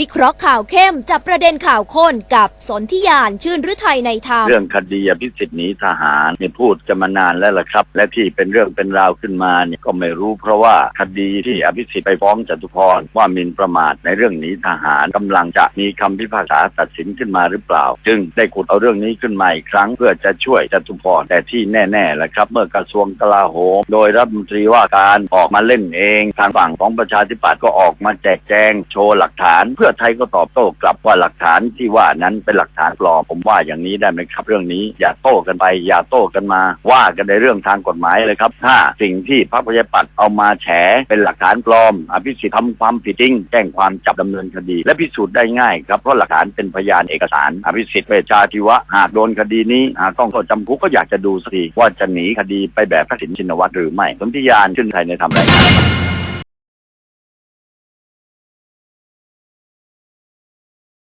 วิเคราะห์ข่าวเข้มจับประเด็นข่าวข้นกับสนธิยานชื่นฤทัยในธรรม เรื่องคดีอภิสิทธิ์หนีทหารเนี่ยพูดกันมานานแล้วล่ะครับ และที่เป็นเรื่องเป็นราวขึ้นมาเนี่ยก็ไม่รู้เพราะว่าคดีที่อภิสิทธิ์ไปฟ้องจตุพรว่าหมินประมาทในเรื่องหนีทหารกำลังจะมีคำพิพากษาตัดสินขึ้นมาหรือเปล่า จึงได้ขุดเอาเรื่องนี้ขึ้นมาอีกครั้งเพื่อจะช่วยจตุพรแต่ที่แน่ๆแหละครับ เมื่อกระทรวงกลาโหมโดยรัฐมนตรีว่าการออกมาเล่นเอง ทางฝั่งของประชาธิปัตย์ก็ออกมาแจกแจงโชว์หลักฐานเพื่อไทยก็ตอบโต้กลับว่าหลักฐานที่ว่านั้นเป็นหลักฐานปลอมผมว่าอย่างนี้ได้ไหมครับ เรื่องนี้อย่าโต้กันไป อย่าโต้กันมา ว่ากันในเรื่องทางกฎหมายเลยครับถ้าสิ่งที่พรรคประชาธิปัตย์เอามาแฉเป็นหลักฐานปลอม อภิสิทธิ์ทำความผิดจริงแจ้งความจับดำเนินคดี และพิสูจน์ได้ง่ายครับเพราะหลักฐานเป็นพยานเอกสาร อภิสิทธิ์เวชชาชีวะหากโดนคดีนี้หากต้องโทษจำคุกก็อยากจะดูสักทีว่าจะหนีคดีไปแบบทักษิณชินวัตรหรือไม่สนธิยานชื่นไทยในทำรายงาน